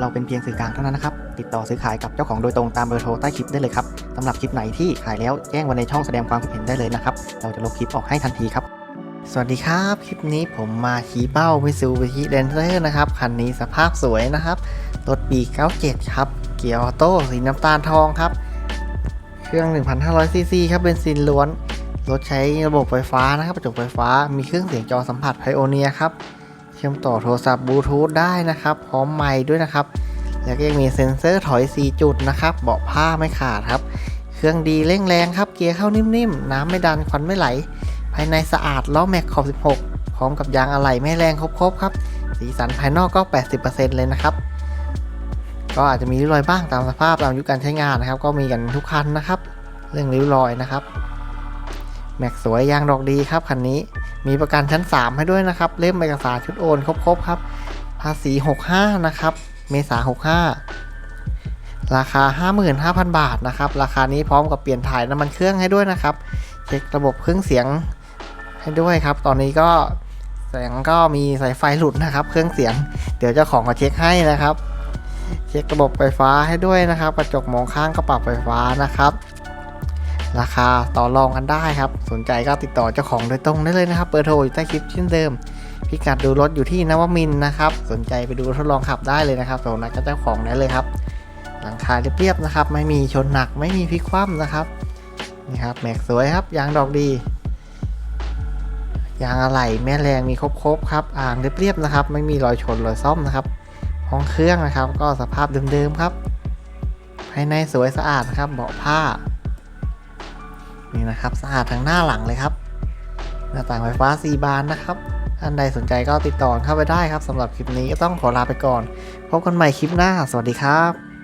เราเป็นเพียงสื่อกลางเท่านั้นนะครับ ติดต่อซื้อขายกับเจ้าของโดยตรงตามเบอร์โทรใต้คลิปได้เลยครับสำหรับคลิปไหนที่ขายแล้วแจ้งไว้ในช่องแสดงความคิดเห็นได้เลยนะครับ เราจะลบคลิปออกให้ทันทีครับ สวัสดีครับ คลิปนี้ผมมาขี่เป้ามิซูบิชิเดนเซอร์นะครับ คันนี้สภาพสวยนะครับรถปี97 ครับ เกียร์ออโต้สีน้ำตาลทองครับ เครื่อง 1,500ซีซีครับเบนซินล้วน รถใช้ระบบไฟฟ้านะครับ กระจกไฟฟ้า มีเครื่องเสียงจอสัมผัสไพโอเนียครับ ชื่อมต่อโทรศัพท์บลูทูธได้นะครับ พร้อมไมค์ด้วยนะครับ แล้วก็ยังมีเซ็นเซอร์ถอย 4 จุดนะครับ เบาะผ้าไม่ขาดครับ เครื่องดีเร่งแรงครับ เกียร์เข้านิ่มๆ น้ำไม่ดันควันไม่ไหล ภายในสะอาดล้อแม็กขอบ 16 พร้อมกับยางอะไหล่ไม่แรงครบๆครับ สีสันภายนอกก็ 80%เลยนะครับ ก็อาจจะมีริ้วรอยบ้างตามสภาพตามอายุการใช้งานนะครับ ก็มีกันทุกคันนะครับ เรื่องริ้วรอยนะครับ แม็กสวยยางดอกดีครับคันนี้ มีประกันชั้น 3 ให้ด้วยนะครับ เล่มเอกสารชุดโอนครบๆครับ ภาษี 65 นะครับ เมษา65 ราคา 55,000 บาทนะครับ ราคานี้พร้อมกับเปลี่ยนถ่ายน้ำมันเครื่องให้ด้วยนะครับ เช็คระบบเครื่องเสียงให้ด้วยครับ ตอนนี้ก็เสียงก็มีสายไฟหลุดนะครับ เครื่องเสียง เดี๋ยวเจ้าของมาเช็คให้นะครับ เช็คระบบไฟฟ้าให้ด้วยนะครับ กระจกมองข้างก็ปรับไฟฟ้านะครับ ราคาต่อรองกันได้ครับ สนใจก็ติดต่อเจ้าของโดยตรงได้เลยนะครับเบอร์โทรอยู่ใต้คลิปเช่นเดิม พิกัดดูรถอยู่ที่นวมินนะครับ สนใจไปดูทดลองขับได้เลยนะครับโทรนักับเจ้าของได้เลยครับ หลังคาเรียบๆนะครับ ไม่มีชนหนักไม่มีพลิกคว่ำนะครับนี่ครับแม็กสวยครับยางดอกดียางอะไหล่แม่แรงมีครบๆครับ อ่างเรียบๆนะครับ ไม่มีรอยชนรอยซ่อมนะครับห้องเครื่องนะครับ ก็สภาพเดิมๆครับ ภายในสวยสะอาดนะครับเบาะผ้า นี่นะครับสะอาดทั้งหน้าหลังเลยครับ หน้าต่างไฟฟ้า 4 บานนะครับท่านใดสนใจก็ติดต่อเข้าไปได้ครับสำหรับคลิปนี้ก็ต้องขอลาไปก่อน พบกันใหม่คลิปหน้า สวัสดีครับ